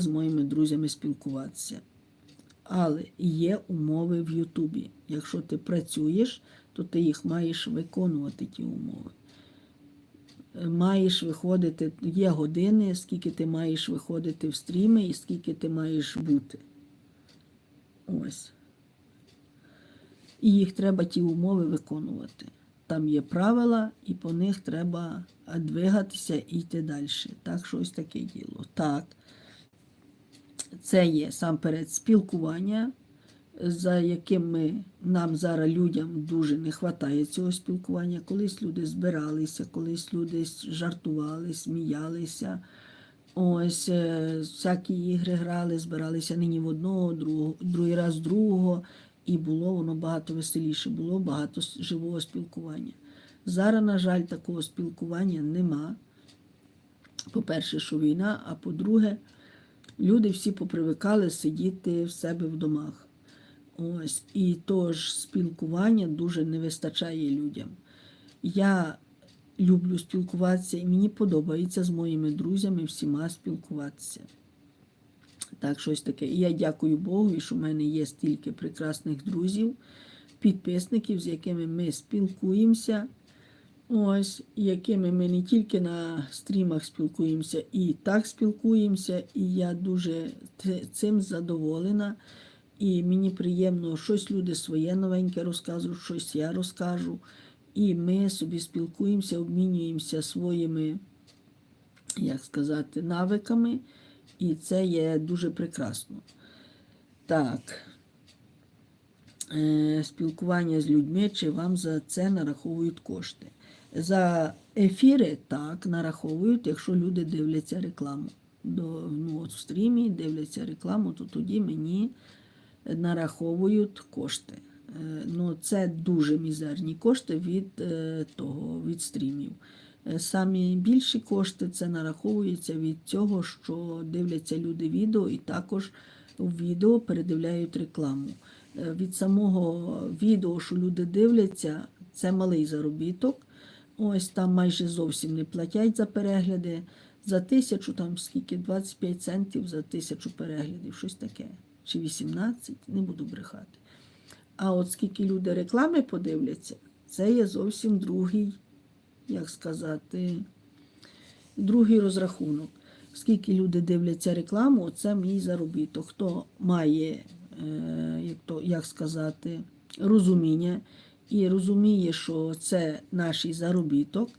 з моїми друзями спілкуватися. Але є умови в Ютубі. Якщо ти працюєш, то ти їх маєш виконувати, ті умови. Маєш виходити, є години, скільки ти маєш виходити в стріми і скільки ти маєш бути. Ось. І їх треба ті умови виконувати. Там є правила, і по них треба двигатися і йти далі. Так, що ось таке діло. Так, це є сам перед спілкування, за яким ми, нам зараз людям дуже не вистачає цього спілкування. Колись люди збиралися, колись люди жартували, сміялися. Ось е, всякі ігри грали, збиралися нині в одного, другого, другий раз другого, і було воно багато веселіше, було багато живого спілкування. Зараз, на жаль, такого спілкування нема. По-перше, що війна, а по-друге, люди всі попривикали сидіти в себе в домах. Ось, і тож спілкування дуже не вистачає людям. Я люблю спілкуватися, і мені подобається з моїми друзями всіма спілкуватися. Так, щось таке. І я дякую Богу, що в мене є стільки прекрасних друзів, підписників, з якими ми спілкуємося. Ось, якими ми не тільки на стрімах спілкуємося, і так спілкуємося, і я дуже цим задоволена. І мені приємно, щось люди своє новеньке розказують, щось я розкажу. І ми собі спілкуємося, обмінюємося своїми, як сказати, навиками, і це є дуже прекрасно. Так. Е, Спілкування з людьми, чи вам за це нараховують кошти? За ефіри так нараховують, якщо люди дивляться рекламу. До, ну, от в стрімі дивляться рекламу, то тоді мені нараховують кошти. Е, Ну, це дуже мізерні кошти від е, того, від стрімів. Е, Самі більші кошти це нараховується від цього, що дивляться люди відео і також у відео передивляють рекламу. Від самого відео, що люди дивляться, це малий заробіток. Ось там майже зовсім не платять за перегляди. За тисячу, там скільки, 25 центів за тисячу переглядів, щось таке. Чи 18, не буду брехати. А от скільки люди реклами подивляться, це є зовсім другий, як сказати, другий розрахунок. Скільки люди дивляться рекламу, це мій заробіток. Хто має, е, як, то, як сказати, розуміння і розуміє, що це наш заробіток,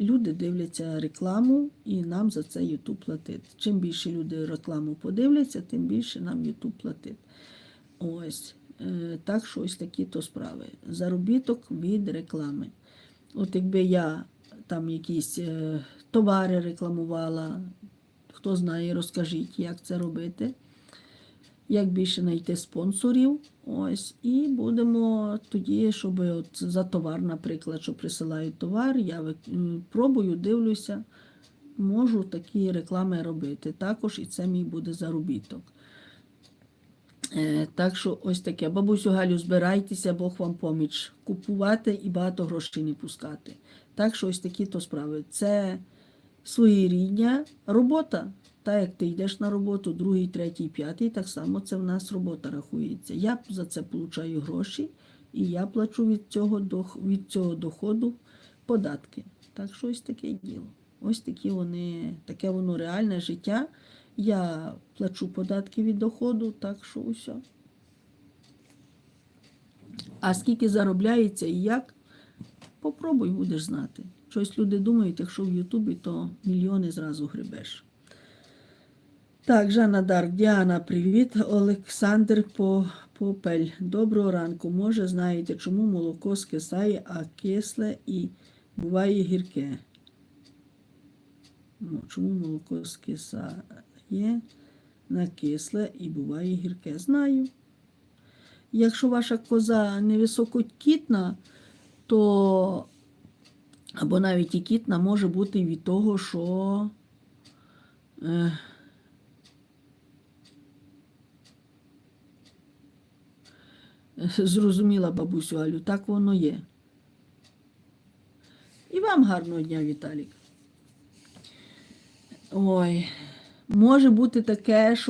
люди дивляться рекламу і нам за це YouTube платить. Чим більше люди рекламу подивляться, тим більше нам YouTube платить. Ось. Е, Так що ось такі то справи. Заробіток від реклами. От якби я там якісь е, товари рекламувала, хто знає, розкажіть, як це робити, як більше знайти спонсорів. Ось, і будемо тоді, щоб от за товар, наприклад, що присилають товар, я пробую, дивлюся, можу такі реклами робити. Також і це мій буде заробіток. Е, Так що ось таке. Бабусю Галю, збирайтеся, Бог вам поміч. Купувати і багато грошей не пускати. Так що ось такі то справи. Це своєрідня робота. Так як ти йдеш на роботу, другий, третій, п'ятий, так само це в нас робота рахується. Я за це получаю гроші, і я плачу від цього, від цього доходу податки. Так що ось таке діло. Ось такі вони, таке воно реальне життя. Я плачу податки від доходу, так що усе. А скільки заробляється і як, попробуй будеш знати. Щось люди думають, якщо в Ютубі, то мільйони зразу гребеш. Так, Жанна Дарк, Діана, привіт. Олександр Попель. Доброго ранку. Може, знаєте, чому молоко скисає, а кисле і буває гірке? Ну, Чому молоко скисає на кисле і буває гірке? Знаю. Якщо ваша коза невисококітна, то або навіть і може бути від того, що е, зрозуміла бабусю Алю, так воно є. І вам гарного дня, Віталік. Ой, Може бути таке, що